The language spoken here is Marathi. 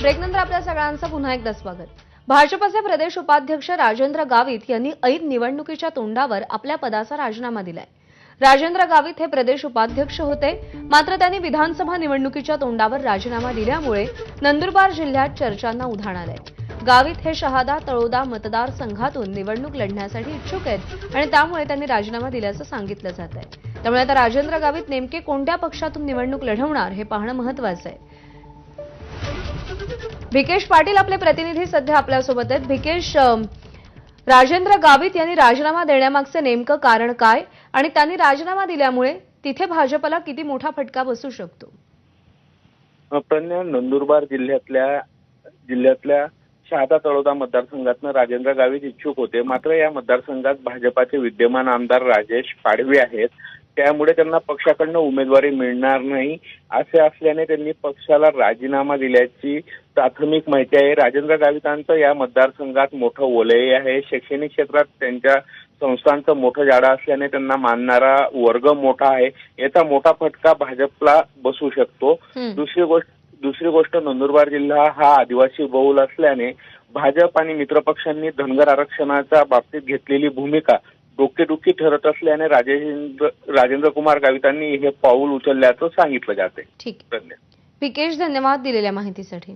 ब्रेकनंतर आपल्या सगळ्यांचं पुन्हा एकदा स्वागत. भाजपचे प्रदेश उपाध्यक्ष राजेंद्र गावित यांनी ऐन निवडणुकीच्या तोंडावर आपल्या पदाचा राजीनामा दिलाय. राजेंद्र गावित हे प्रदेश उपाध्यक्ष होते मात्र त्यांनी विधानसभा निवडणुकीच्या तोंडावर राजीनामा दिल्यामुळे नंदुरबार जिल्ह्यात चर्चांना उधाण आलंय. गावित हे शहादा तळोदा मतदारसंघातून निवडणूक लढण्यासाठी इच्छुक आहेत आणि त्यामुळे त्यांनी राजीनामा दिल्याचं सांगितलं जात आहे त्यामुळे आता राजेंद्र गावित नेमके कोणत्या पक्षातून निवडणूक लढवणार हे पाहणं महत्वाचं आहे. भिकेश पाटील आपले प्रतिनिधी सध्या आपल्यासोबत आहेत. भिकेश राजेंद्र गावित यांनी राजीनामा देण्यामागचं नेमकं कारण काय आणि त्यांनी राजीनामा दिल्यामुळे तिथे भाजपला किती मोठा फटका बसू शकतो? प्रज्ञा नंदुरबार जिल्ह्यातल्या जिल्ह्यातल्या शहादा तळोदा मतदारसंघातनं राजेंद्र गावित इच्छुक होते. मात्र या मतदारसंघात भाजपाचे विद्यमान आमदार राजेश पाडवी आहेत. त्यामुळे त्यांना पक्षाकडनं उमेदवारी मिळणार नाही असे असल्याने त्यांनी पक्षाला राजीनामा दिल्याची प्राथमिक माहिती आहे. राजेंद्र गावितांचं या मतदारसंघात मोठं वलय आहे. शैक्षणिक क्षेत्रात त्यांच्या संस्थांचं मोठं जाडं असल्याने त्यांना मानणारा वर्ग मोठा आहे. याचा मोठा फटका भाजपला बसू शकतो. दुसरी गोष्ट दुसरी गोष्ट नंदुरबार जिल्हा हा आदिवासी बहुल असल्याने भाजप आणि मित्रपक्षांनी धनगर आरक्षणाच्या बाबतीत घेतलेली भूमिका डोकेदुखी ठरत असल्याने राजेंद्र राजेंद्र कुमार गावितांनी हे पाऊल उचलल्याचं सांगितलं जाते ठीक. भिकेश धन्यवाद दिलेल्या माहितीसाठी.